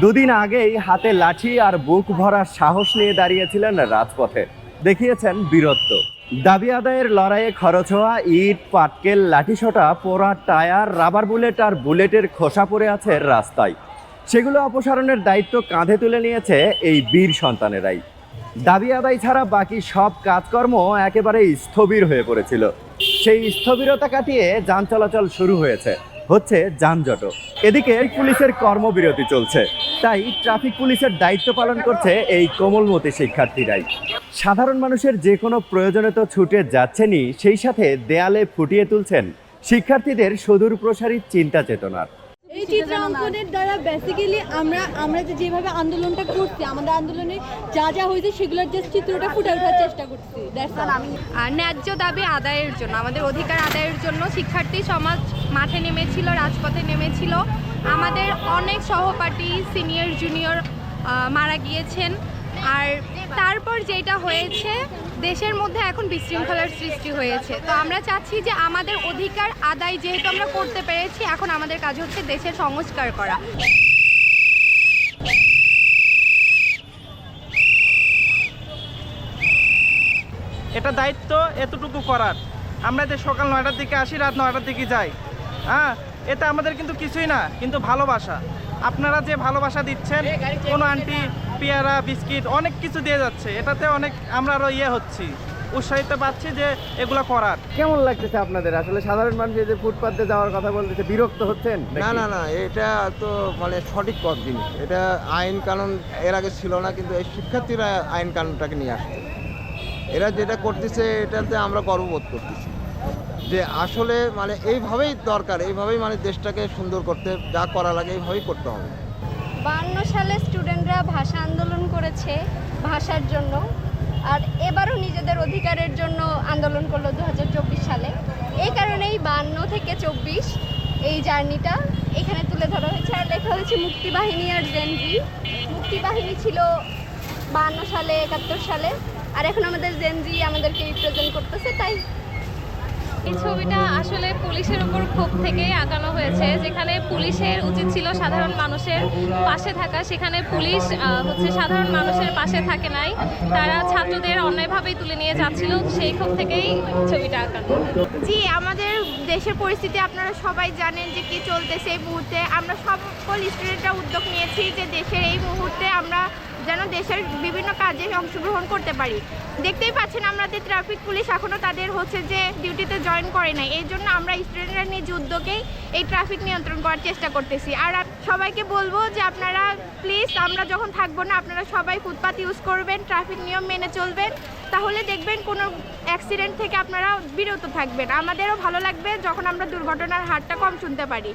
দুদিন আগেই হাতে লাঠি আর বুক ভরা সাহস নিয়ে দাঁড়িয়েছিলেন রাজপথে। দেখিয়েছেন বীরত্ব। দাবি আদায়ের লড়াইয়ে খরচ হওয়া ইট, পাটকেল, লাঠিসোঁটা পোড়া টায়ার, রাবার বুলেট আর বুলেটের খোসা পড়ে আছে রাস্তায়। সেগুলো অপসারণের দায়িত্ব কাঁধে তুলে নিয়েছে এই বীর সন্তানেরাই। দাবি আদায় ছাড়া বাকি সব কাজকর্ম একেবারে স্থবির হয়ে পড়েছিল। সেই স্থবিরতা কাটিয়ে যান চলাচল শুরু হয়েছে। হচ্ছে যানজট এদিকে পুলিশের কর্মবিরতি চলছে। তাই ট্রাফিক পুলিশের দায়িত্ব পালন করছে এই কোমলমতি শিক্ষার্থীরাই। সাধারণ মানুষের যে কোনো প্রয়োজনে তো ছুটে যাচ্ছেনই, সেই সাথে দেয়ালে ফুটিয়ে তুলছেন শিক্ষার্থীদের সুদূর প্রসারী চিন্তা চেতনার। এই চিত্রাঙ্কনের দ্বারা বেসিক্যালি আমরা আমরা যে যেভাবে আন্দোলনটা করছি, আমাদের আন্দোলনে যা যা হয়েছে সেগুলোর যে চিত্রটা ফুটে ওঠার চেষ্টা করছি। আমি ন্যায্য দাবি আদায়ের জন্য, আমাদের অধিকার আদায়ের জন্য শিক্ষার্থী সমাজ মাঠে নেমেছিল, রাজপথে নেমেছিল। আমাদের অনেক সহপাঠী সিনিয়র জুনিয়র মারা গিয়েছেন। আর তারপর যেটা হয়েছে দেশের মধ্যে এখন বিশৃঙ্খলার সৃষ্টি হয়েছে। তো আমরা চাচ্ছি যে আমাদের অধিকার আদায় যেহেতু আমরা করতে পেরেছি, এখন আমাদের কাজ হচ্ছে দেশের সংস্কার করা। এটা দায়িত্ব এতটুকু করার। আমরা যে সকাল নয়টার দিকে আসি, রাত নয়টার দিকে যাই। হ্যাঁ এটা আমাদের কিন্তু কিছুই না, কিন্তু ভালোবাসা। আপনারা যে ভালোবাসা দিচ্ছেন, কোনো আন্টি পেয়ারা বিস্কিট অনেক কিছু দিয়ে যাচ্ছে। এটাতে অনেক আমরা আরও ইয়ে হচ্ছি। উৎসাহিত পাচ্ছি যে এগুলো করার। কেমন লাগতেছে আপনাদের? আসলে সাধারণ মানুষ যে ফুটপাতে যাওয়ার কথা বলতেছে বিরক্ত হচ্ছেন না না না এটা তো মানে সঠিক পথ জিনিস এটা আইন কানুন এর আগে ছিল না কিন্তু এই শিক্ষার্থীরা আইন কানুনটাকে নিয়ে আসছে। এরা যেটা করতেছে এটাতে আমরা গর্ববোধ করতেছি। যে আসলে মানে এইভাবেই দরকার এইভাবেই মানে দেশটাকে সুন্দর করতে যা করা লাগে এইভাবেই করতে হবে। বান্ন সালে স্টুডেন্টরা ভাষা আন্দোলন করেছে ভাষার জন্য, আর এবারও নিজেদের অধিকারের জন্য আন্দোলন করল দু হাজার চব্বিশ সালে। এই কারণেই বান্ন থেকে চব্বিশ এই জার্নিটা এখানে তুলে ধরা হয়েছে। আর লেখা হয়েছে মুক্তিবাহিনী আর জেনজি মুক্তিবাহিনী ছিল বান্ন সালে, একাত্তর সালে। আর এখন আমাদের জেনজি আমাদেরকে রিপ্রেজেন্ট করতেছে, তাই এই ছবিটা আসলে পুলিশের উপর ক্ষোভ থেকেই আঁকানো হয়েছে। যেখানে পুলিশের উচিত ছিল সাধারণ মানুষের পাশে থাকা। সেখানে পুলিশ হচ্ছে সাধারণ মানুষের পাশে থাকে নাই। তারা ছাত্রদের অন্যায়ভাবেই তুলে নিয়ে যাচ্ছিল। সেই ক্ষোভ থেকেই ছবিটা আঁকানো জি, আমাদের দেশের পরিস্থিতি আপনারা সবাই জানেন যে কি চলতেছে এই মুহূর্তে। আমরা সকল স্টুডেন্টরা উদ্যোগ নিয়েছি যে দেশের এই মুহূর্তে আমরা যেন দেশের বিভিন্ন কাজে অংশগ্রহণ করতে পারি। দেখতেই পাচ্ছেন আমাদের ট্রাফিক পুলিশ এখনও তাদের হচ্ছে যে ডিউটিতে জয়েন করে নাই। এই জন্য আমরা স্টুডেন্টরা নিজ উদ্যোগেই এই ট্রাফিক নিয়ন্ত্রণ করার চেষ্টা করতেছি। আর সবাইকে বলব যে আপনারা প্লিজ আমরা যখন থাকব না, আপনারা সবাই ফুটপাথ ইউজ করবেন ট্রাফিক নিয়ম মেনে চলবেন। তাহলে দেখবেন কোনো অ্যাক্সিডেন্ট থেকে আপনারা বিরত থাকবেন। আমাদেরও ভালো লাগবে যখন আমরা দুর্ঘটনার হারটা কম শুনতে পারি।